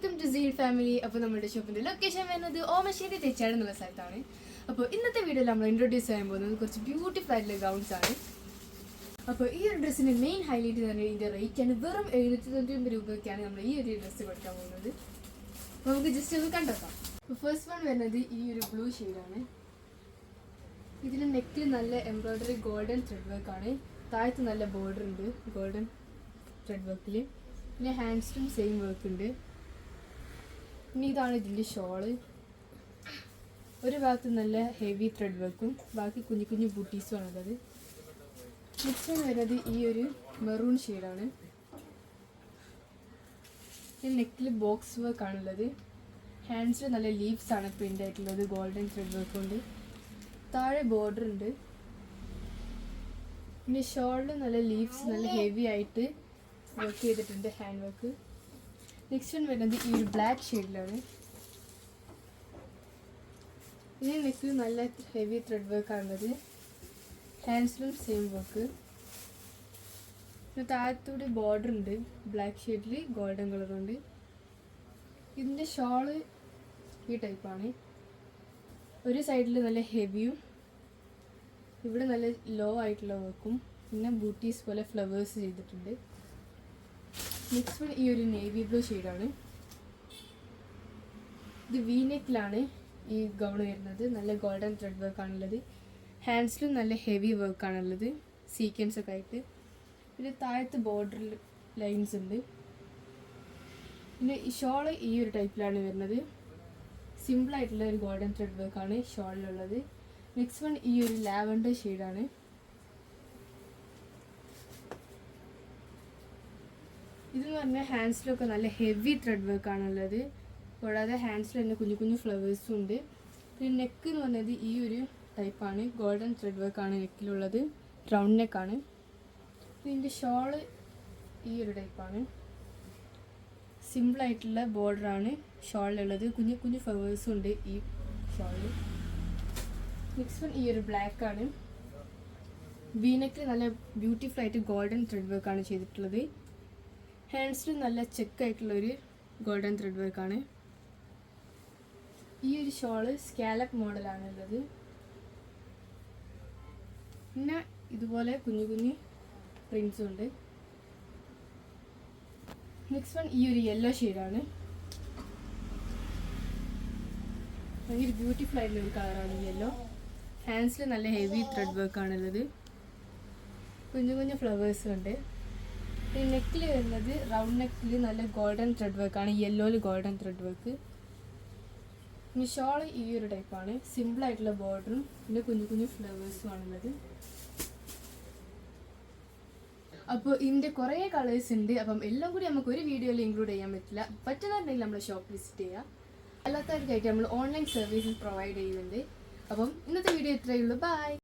Welcome to seal family അപ്പോൾ നമ്മുടെ ഷോപ്പിന്റെ ലൊക്കേഷൻ വരുന്നത് ഓമശ്ശേരി തെച്ചാട് എന്നുള്ള സ്ഥലത്താണ്. അപ്പോൾ ഇന്നത്തെ വീഡിയോയിൽ നമ്മൾ ഇൻട്രൊഡ്യൂസ് ചെയ്യാൻ പോകുന്നത് കുറച്ച് ബ്യൂട്ടിഫുൾ ആയിട്ടുള്ള ഗൗൺസ് ആണ്. അപ്പോൾ ഈ ഒരു ഡ്രസ്സിന്റെ മെയിൻ ഹൈലൈറ്റ് തന്നെ ഇതിന്റെ റേറ്റ് ആണ് വെറും എഴുന്നൂറ്റി തൊണ്ണൂറ്റി രൂപയ്ക്കാണ് നമ്മൾ ഈ ഒരു ഡ്രസ്സ് കൊടുക്കാൻ പോകുന്നത്. നമുക്ക് ജസ്റ്റ് ഒന്ന് കണ്ടെത്താം. ഫസ്റ്റ് വൺ വരുന്നത് ഈ ഒരു ബ്ലൂ ഷെയ്ഡാണ് ഇതിന്റെ നെക്കിൽ നല്ല എംബ്രോയ്ഡറി ഗോൾഡൻ ത്രെഡ് വർക്ക് ആണ്. താഴത്ത് നല്ല ബോർഡർ ഉണ്ട് ഗോൾഡൻ ത്രെഡ് വർക്കിൽ പിന്നെ ഹാൻഡ്സിലും സെയിം വർക്ക് ഉണ്ട്. പിന്നെ ഇതാണ് ഇതിന്റെ ഷോൾ. ഒരു ഭാഗത്ത് നല്ല ഹെവി ത്രെഡ് വർക്കും ബാക്കി കുഞ്ഞു കുഞ്ഞു ബുട്ടീസും ആണുള്ളത് നെക്സ്റ്റ് വരുന്നത് ഈ ഒരു മെറൂൺ ഷെയ്ഡാണ് ഈ നെക്കിൽ ബോക്സ് വർക്ക് ആണുള്ളത്. ഹാൻഡ്സിൽ നല്ല ലീവ്സ് ആണ് പ്രിന്റ് ആയിട്ടുള്ളത് ഗോൾഡൻ ത്രെഡ് വർക്ക് ഉണ്ട് താഴെ ബോർഡർ ഉണ്ട്. പിന്നെ ഷോളിൽ നല്ല ലീവ്സ് നല്ല ഹെവി ആയിട്ട് വർക്ക് ചെയ്തിട്ടുണ്ട് ഹാൻഡ് വർക്ക് നെക്സ്റ്റ് വൺ വരുന്നത് ഈ ഒരു ബ്ലാക്ക് ഷെയ്ഡിലാണ് ഇതിന് നെക്കിൽ നല്ല ഹെവി ത്രെഡ് വർക്ക് ആണുള്ളത് ഹാൻഡ്സിലും സെയിം വർക്ക് പിന്നെ താഴത്തൂടെ ബോർഡർ ഉണ്ട്. ബ്ലാക്ക് ഷെയ്ഡിൽ ഗോൾഡൻ കളറുണ്ട് ഇതിന്റെ ഷോൾ ഈ ടൈപ്പാണ് ഒരു സൈഡിൽ നല്ല ഹെവിയും ഇവിടെ നല്ല ലോ ആയിട്ടുള്ള വർക്കും പിന്നെ ബൂട്ടീസ് പോലെ ഫ്ലവേഴ്സ് ചെയ്തിട്ടുണ്ട്. നെക്സ്റ്റ് വൺ ഈ ഒരു നേവി ബ്ലൂ ഷെയ്ഡാണ് ഇത് വി നെക്കിലാണ് ഈ ഗൗൺ വരുന്നത്. നല്ല ഗോൾഡൻ ത്രെഡ് വർക്ക് ആണുള്ളത്. ഹാൻഡ്സിലും നല്ല ഹെവി വർക്ക് ആണുള്ളത്. സീക്വൻസ് ഒക്കെ ആയിട്ട്. പിന്നെ താഴത്ത് ബോർഡർ ലൈൻസ് ഉണ്ട്. പിന്നെ ഈ ഷോൾ ഈ ഒരു ടൈപ്പിലാണ് വരുന്നത്. സിമ്പിളായിട്ടുള്ള ഒരു ഗോൾഡൻ ത്രെഡ് വർക്കാണ് ഷോളിലുള്ളത് നെക്സ്റ്റ് വൺ ഈ ഒരു ലാവൻഡർ ഷെയ്ഡാണ് ഇതെന്ന് പറഞ്ഞാൽ ഹാൻഡ്സിലൊക്കെ നല്ല ഹെവി ത്രെഡ് വർക്ക് വർക്കാണുള്ളത് കൂടാതെ ഹാൻഡ്സിൽ തന്നെ കുഞ്ഞു കുഞ്ഞു ഫ്ലവേഴ്സും ഉണ്ട്. പിന്നെ നെക്ക് എന്ന് പറഞ്ഞത് ഈ ഒരു ടൈപ്പാണ് ഗോൾഡൻ ത്രെഡ് വർക്ക് വർക്കാണ് നെക്കിലുള്ളത് റൗണ്ട് നെക്കാണ് ഇതിന്റെ ഷോൾ ഈ ഒരു ടൈപ്പാണ് സിമ്പിളായിട്ടുള്ള ബോർഡറാണ് ഷോളിലുള്ളത് കുഞ്ഞു കുഞ്ഞു ഫ്ലവേഴ്സും ഉണ്ട് ഈ ഷോളിൽ നെക്സ്റ്റ് വൺ ഈ ഒരു ബ്ലാക്ക് ആണ്. വീനക്കിൽ നല്ല ബ്യൂട്ടിഫുൾ ആയിട്ട് ഗോൾഡൻ ത്രെഡ് വർക്ക് ആണ് ചെയ്തിട്ടുള്ളത്. ഹാൻഡ്സിൽ നല്ല ചെക്ക് ആയിട്ടുള്ള ഒരു ഗോൾഡൻ ത്രെഡ് വർക്കാണ്. ഈ ഒരു ഷോൾ സ്കാലപ്പ് മോഡലാണ് ഉള്ളത് പിന്നെ ഇതുപോലെ കുഞ്ഞു കുഞ്ഞു പ്രിൻസും ഉണ്ട്. നെക്സ്റ്റ് വൺ ഈ ഒരു യെല്ലോ ഷെയ്ഡാണ്. ഭയങ്കര ബ്യൂട്ടിഫുൾ ആയിട്ടുള്ള ഒരു കളറാണ് യെല്ലോ. ഹാൻഡ്സിൽ നല്ല ഹെവി ത്രെഡ് വർക്ക് ആണുള്ളത് കുഞ്ഞു കുഞ്ഞു ഫ്ലവേഴ്സും ഉണ്ട്. ഈ നെക്കിൽ വരുന്നത് റൗണ്ട് നെക്കിൽ നല്ല ഗോൾഡൻ ത്രെഡ് വർക്ക് ആണ്. യെല്ലോയിൽ ഗോൾഡൻ ത്രെഡ് വർക്ക് പിന്നെ ഷോൾ ഈ ഒരു ടൈപ്പാണ് സിമ്പിൾ ആയിട്ടുള്ള ബോർഡറും പിന്നെ കുഞ്ഞു കുഞ്ഞു ഫ്ലവേഴ്സും ആണുള്ളത്. അപ്പോൾ ഇതിന്റെ കുറേ കളേഴ്സ് ഉണ്ട്. അപ്പം എല്ലാം കൂടി നമുക്ക് ഒരു വീഡിയോയിൽ ഇൻക്ലൂഡ് ചെയ്യാൻ പറ്റില്ല. പറ്റുന്നുണ്ടെങ്കിൽ നമ്മൾ ഷോപ്പ് വിസിറ്റ് ചെയ്യുക അല്ലാത്തവർക്കായിട്ട് നമ്മൾ ഓൺലൈൻ സർവീസസ് പ്രൊവൈഡ് ചെയ്യുന്നുണ്ട്. അപ്പം ഇന്നത്തെ വീഡിയോ ഇത്രയേ ഉള്ളൂ. ബൈ